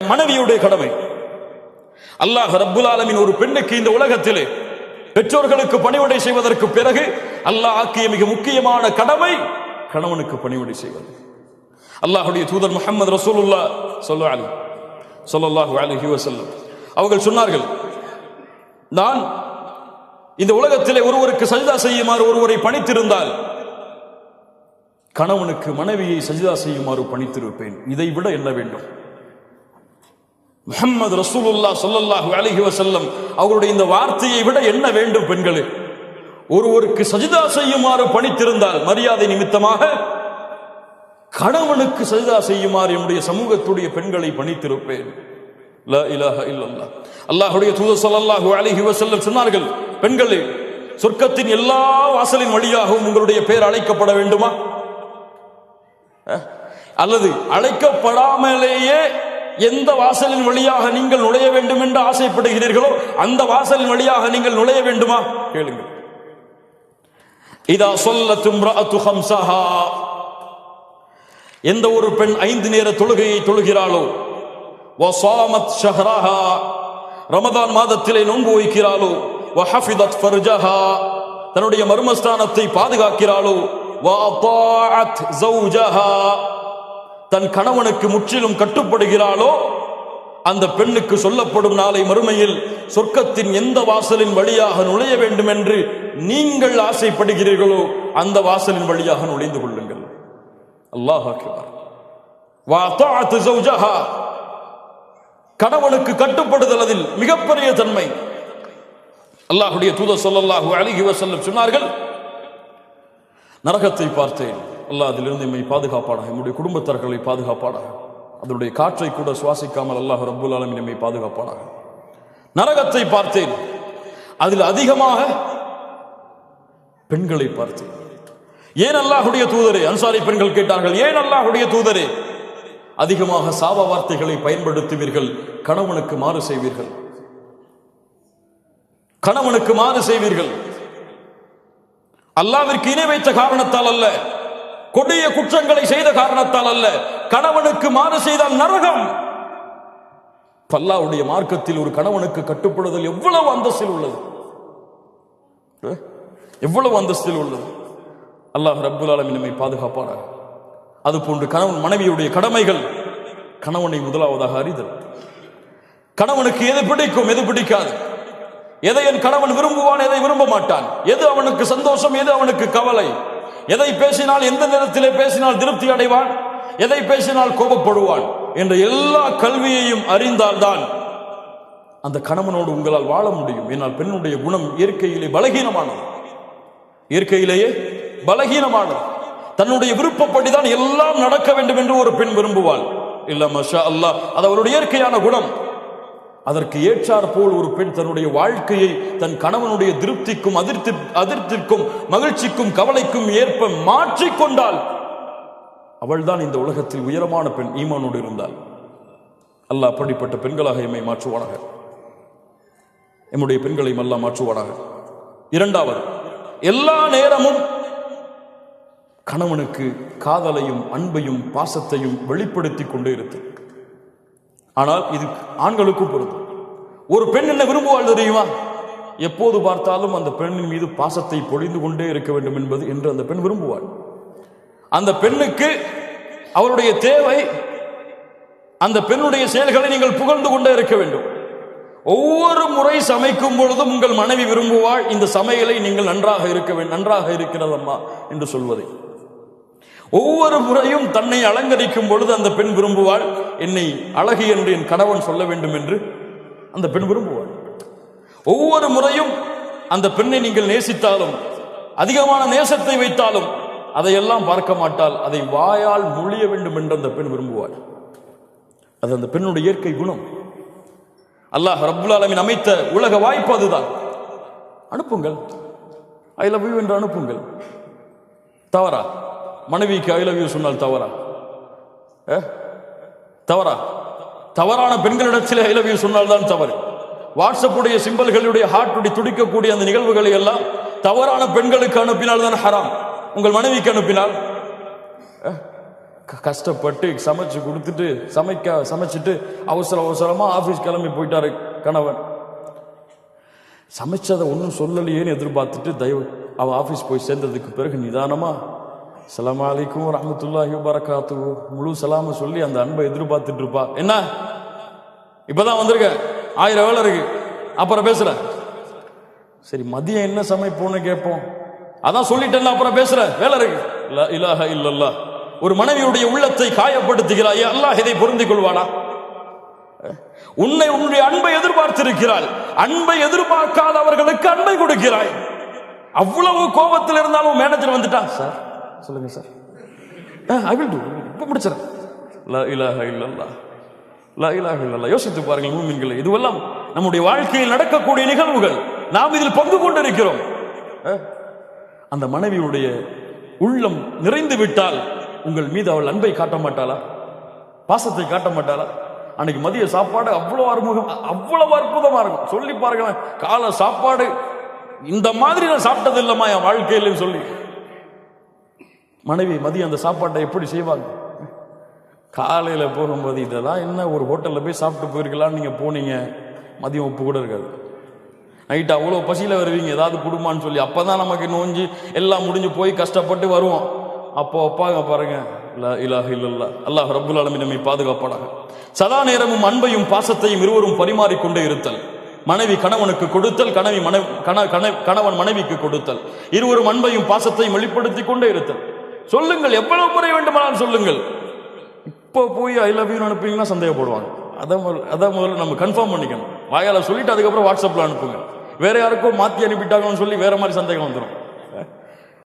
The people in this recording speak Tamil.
மனைவியுடைய கடமை. அல்லாஹ் ரப்புல் ஆலமின் ஒரு பெண்ணுக்கு இந்த உலகத்திலே பெற்றோர்களுக்கு பணிவிடை செய்வதற்கு பிறகு அல்லாஹ் ஆக்கிய மிக முக்கியமான கடமை கணவனுக்கு பணிவிடை செய்வது. அல்லாஹுடைய தூதர் முகமது ரசூலுல்லா சொல்லி சொல்லல்லாஹு அலஹி வசல்லம் அவர்கள் சொன்னார்கள் நான் இந்த உலகத்திலே ஒருவருக்கு சஜிதா செய்யுமாறு ஒருவரை பணித்திருந்தால் கணவனுக்கு மனைவியை சஜிதா செய்யுமாறு பணித்திருப்பேன். இதை விட என்ன வேண்டும்? முஹம்மது ரசூலுல்லா சொல்லல்லாஹு அலஹி வசல்லம் அவருடைய இந்த வார்த்தையை விட என்ன வேண்டும் பெண்களே? ஒருவருக்கு சஜிதா செய்யுமாறு பணித்திருந்தால் மரியாதை நிமித்தமாக கணவனுக்கு சஜிதா செய்யுமாறு என்னுடைய சமூகத்துடைய பெண்களை பணித்திருப்பேன். அல்லாஹுடைய இலாஹ இல்லல்லாஹ். அல்லாஹ்வுடைய தூதர் ஸல்லல்லாஹு அலைஹி வஸல்லம் சொன்னார்கள் பெண்களே சொர்க்கத்தின் எல்லா வாசலின் வழியாகவும் உங்களுடைய பெயர் அழைக்கப்பட வேண்டுமா? அல்லது அழைக்கப்படாமலேயே எந்த வாசலின் வழியாக நீங்கள் நுழைய வேண்டும் என்று ஆசைப்படுகிறீர்களோ அந்த வாசலின் வழியாக நீங்கள் நுழைய வேண்டுமா? கேளுங்கள். இதா சொல்லத்தும் ஹம்சஹா எந்த ஒரு பெண் ஐந்து நேர தொழுகையை தொழுகிறாளோ வசாமத் ஷஹ்ரஹா. ரமதான் மாதத்திலே நோன்பு வைக்கிறாளோ வஹஃபிதத் ஃபர்ஜஹா. தன்னுடைய மர்மஸ்தானத்தை பாதுகாக்கிறாளோ வஅதாஅத் ஜௌஜஹா தன் கணவனுக்கு முற்றிலும் கட்டுப்படுகிறாளோ அந்த பெண்ணுக்கு சொல்லப்படும் நாளை மறுமையில் சொர்க்கத்தின் எந்த வாசலின் வழியாக நுழைய வேண்டும் என்று நீங்கள் ஆசைப்படுகிறீர்களோ அந்த வாசலின் வழியாக நுழைந்து கொள்ளுங்கள். அல்லாஹ் கணவனுக்கு கட்டுப்படுதல் அதில் மிகப்பெரிய தன்மை. அல்லாஹுடைய தூதர் சொல்லல்லாஹு அழகி வசல்லம் சொன்னார்கள் நரகத்தை பார்த்தேன். அல்லாஹ் அதிலிருந்து எம்மை பாதுகாப்பாடாக என்னுடைய குடும்பத்தார்களை பாதுகாப்பாடாக அதனுடைய காற்றை கூட சுவாசிக்காமல் அல்லாஹ் ரப்புல் ஆலமின் எம்மை பாதுகாப்பாடாக நரகத்தை பார்த்தேன். அதில் அதிகமாக பெண்களை பார்த்தேன். ஏன் அல்லாஹுடைய தூதரே? அன்சாரி பெண்கள் கேட்டார்கள் ஏன் அல்லாஹுடைய தூதரே? அதிகமாக சாப வார்த்தைகளை பயன்படுத்துவீர்கள் கணவனுக்கு மாறு செய்வீர்கள். கணவனுக்கு மாறு செய்வீர்கள். அல்லாவிற்கு இணை வைத்த காரணத்தால் அல்ல. கொடிய குற்றங்களை செய்த காரணத்தால் அல்ல. கணவனுக்கு மாறு செய்தால் நரகம். பல்லாவுடைய மார்க்கத்தில் ஒரு கணவனுக்கு கட்டுப்படுதல் எவ்வளவு அந்தஸ்தில் உள்ளது? எவ்வளவு அந்தஸ்தில் உள்ளது? அல்லாஹ் ரப்புல் ஆலமீன் நம்மை பாதுகாப்பானார் அது போன்று கணவன் மனைவியுடைய கடமைகள் கணவனை முதலாவதாக அறிதல். கணவனுக்கு எது பிடிக்கும் எது பிடிக்காது. எதை என் கணவன் விரும்புவான் எதை விரும்ப மாட்டான். எது அவனுக்கு சந்தோஷம் எது அவனுக்கு கவலை. எதை பேசினால் எந்த நேரத்திலே பேசினால் திருப்தி அடைவான்? எதை பேசினால் கோபப்படுவான்? என்ற எல்லா கல்வியையும் அறிந்தால்தான் அந்த கணவனோடு உங்களால் வாழ முடியும். என்னால் பெண்ணுடைய குணம் இயற்கையிலே பலகீனமானது. இயற்கையிலேயே பலகீனமானது. தன்னுடைய விருப்பப்படிதான் எல்லாம் நடக்க வேண்டும் என்று ஒரு பெண் விரும்புவாள். இல்ல மஷா அல்லாஹ் அது அவருடைய இயற்கையான குணம். அதற்கு ஏற்றார் போல் ஒரு பெண் தன்னுடைய வாழ்க்கையை தன் கணவனுடைய திருப்திக்கும் அதிர்த்தி அதிர்த்திற்கும் மகிழ்ச்சிக்கும் கவலைக்கும் ஏற்ப மாற்றிக்கொண்டால் அவள்தான் இந்த உலகத்தில் உயரமான பெண் ஈமானோடு இருந்தாள். அல்லாஹ் அப்படிப்பட்ட பெண்களாக எம்மை மாற்றுவானாக. எம்முடைய பெண்களை அல்லாஹ் மாற்றுவானாக. இரண்டாவது எல்லா நேரமும் கணவனுக்கு காதலையும் அன்பையும் பாசத்தையும் வெளிப்படுத்தி கொண்டே இருக்கு ஆனால் இது ஆண்களுக்கும் பொருந்தும் ஒரு பெண் என்ன விரும்புவாள் தெரியுமா? எப்போது பார்த்தாலும் அந்த பெண்ணின் மீது பாசத்தை பொழிந்து கொண்டே இருக்க வேண்டும் என்பது என்று அந்த பெண் விரும்புவாள். அந்த பெண்ணுக்கு அவருடைய தேவை அந்த பெண்ணுடைய செயல்களை நீங்கள் புகழ்ந்து கொண்டே இருக்க வேண்டும். ஒவ்வொரு முறை சமைக்கும் பொழுதும் உங்கள் மனைவி விரும்புவாள் இந்த சமையலை நீங்கள் நன்றாக இருக்க வேண்டும் நன்றாக இருக்கிறதம்மா என்று சொல்வதை. ஒவ்வொரு முறையும் தன்னை அலங்கரிக்கும் பொழுது அந்த பெண் விரும்புவாள். என்னை அழகு என்று என் கணவன் சொல்ல வேண்டும் என்று அந்த பெண் விரும்புவாள். ஒவ்வொரு முறையும் அந்த பெண்ணை நீங்கள் நேசித்தாலும் அதிகமான நேசத்தை வைத்தாலும் அதையெல்லாம் பார்க்க மாட்டால் அதை வாயால் மொழிய வேண்டும் என்று அந்த பெண் விரும்புவாள். அது அந்த பெண்ணுடைய இயற்கை குணம். அல்லாஹ் ரபுல் ஆலமின் அமைத்த உலக வாய்ப்பு அதுதான். அனுப்புங்கள். ஐ லவ் யூ என்று அனுப்புங்கள். தவறா? மனைவிக்கு ஐ லவ் யூ சொன்னால் தவறா? தவறா? தவறான பெண்களிடத்தில் ஐ லவ் யூ சொன்னால் தான் தவறு. வாட்ஸ்அப்புடைய சிம்பல்களுடைய ஹார்ட்டுடைய துடிக்கக்கூடிய அந்த நிகழ்வுகளை எல்லாம் தவறான பெண்களுக்கு அனுப்பினால் தான் ஹராம் உங்கள் மனைவிக்கு அனுப்பினால். க- கஷ்டப்பட்டு சமைச்சு கொடுத்துட்டு சமைக்க சமைச்சிட்டு அவசர அவசரமா ஆபீஸ் கிளம்பி போயிட்டாரு கணவன். சமைச்சதை ஒன்றும் சொல்லலையேன்னு எதிர்பார்த்துட்டு தயவு அவன் ஆஃபீஸ் போய் சேர்ந்ததுக்கு பிறகு நிதானமாக சலாம் அலைக்கும் ரஹமத்துல்லாஹி வரகாத்து முழு சலாம சொல்லி அந்த அன்பை எதிர்பார்த்துட்டு இருப்பா. என்ன? இப்பதான் வந்திருக்க. ஆயிரம் வேலை இருக்கு. அப்புறம் பேசுற. சரி மதியம் என்ன சமைப்போம்னு கேட்போம். அதான் சொல்லிட்டேன் அப்புறம் பேசுற. வேலை இருக்கு. லா இலாஹ இல்லல்லா ஒரு மனைவியுடைய உள்ளத்தை காயப்படுத்துகிறாய் அல்லாஹ் இதை பொருந்திக் கொள்வானா உன்னை உன்னுடைய அன்பை எதிர்பார்த்திருக்கிறாள். அன்பை எதிர்பார்க்காதவர்களுக்கு அன்பை கொடுக்கிறாய். அவ்வளவு கோபத்தில் இருந்தாலும் மேனேஜர் வந்துட்டான் சார் சொல்லுங்க சார். ஐ வில் டூ இப்போ முடிச்சிடறேன். லா இலாஹ இல்லல்லா லா இலாஹ இல்லல்லா யோசித்து பாருங்கள் மூமின்களே இதுவெல்லாம் நம்முடைய வாழ்க்கையில் நடக்கக்கூடிய நிகழ்வுகள். நாம் இதில் பங்கு கொண்டிருக்கிறோம். அந்த மனைவியுடைய உள்ளம் நிறைந்து விட்டால் உங்கள் மீது அவள் அன்பை காட்ட மாட்டாளா? பாசத்தை காட்ட மாட்டாளா? அன்னைக்கு மதிய சாப்பாடு அவ்வளோ அறுமுகம் அவ்வளவு அற்புதமாக இருக்கும். சொல்லி பாருங்களேன் காலை சாப்பாடு இந்த மாதிரி நான் சாப்பிட்டது இல்லைம்மா என் வாழ்க்கையிலன்னு சொல்லி. மனைவி மதியம் அந்த சாப்பாட்டை எப்படி செய்வாங்க? காலையில் போகும்போது இதெல்லாம் என்ன ஒரு ஹோட்டலில் போய் சாப்பிட்டு போயிருக்கலாம்னு நீங்கள் போனீங்க? மதியம் உப்பு கூட இருக்காது. நைட்டு அவ்வளோ பசியில் வருவீங்க ஏதாவது கொடுமான்னு சொல்லி. அப்போ தான் நமக்கு நோஞ்சு எல்லாம் முடிஞ்சு போய் கஷ்டப்பட்டு வருவோம். அப்போ அப்பாங்க பாருங்க இல்லை இல்லாஹ இல்லல்லா அல்லாஹ் ரப்புல் அலமி நம்மை பாதுகாப்பாடாக சதா நேரமும் அன்பையும் பாசத்தையும் இருவரும் பரிமாறிக்கொண்டே இருத்தல். மனைவி கணவனுக்கு கொடுத்தல் கணவி மனைவி கண கண- கணவன் மனைவிக்கு கொடுத்தல். இருவரும் அன்பையும் பாசத்தையும் வெளிப்படுத்திக் கொண்டே இருத்தல். சொல்லுங்கள் எவ்வளவு முறை வேண்டுமானாலும் சொல்லுங்கள். இப்போ போய் ஐ லவ் யூ அனுப்புவீங்கன்னா சந்தேகப்படுவாங்க. அதை முதல்ல அதை முதல்ல நம்ம கன்ஃபார்ம் பண்ணிக்கணும். வாயால் சொல்லிட்டு அதுக்கப்புறம் வாட்ஸ்அப்பில் அனுப்புங்க. வேற யாருக்கோ மாற்றி அனுப்பிட்டாங்கன்னு சொல்லி வேற மாதிரி சந்தேகம் வந்துடும்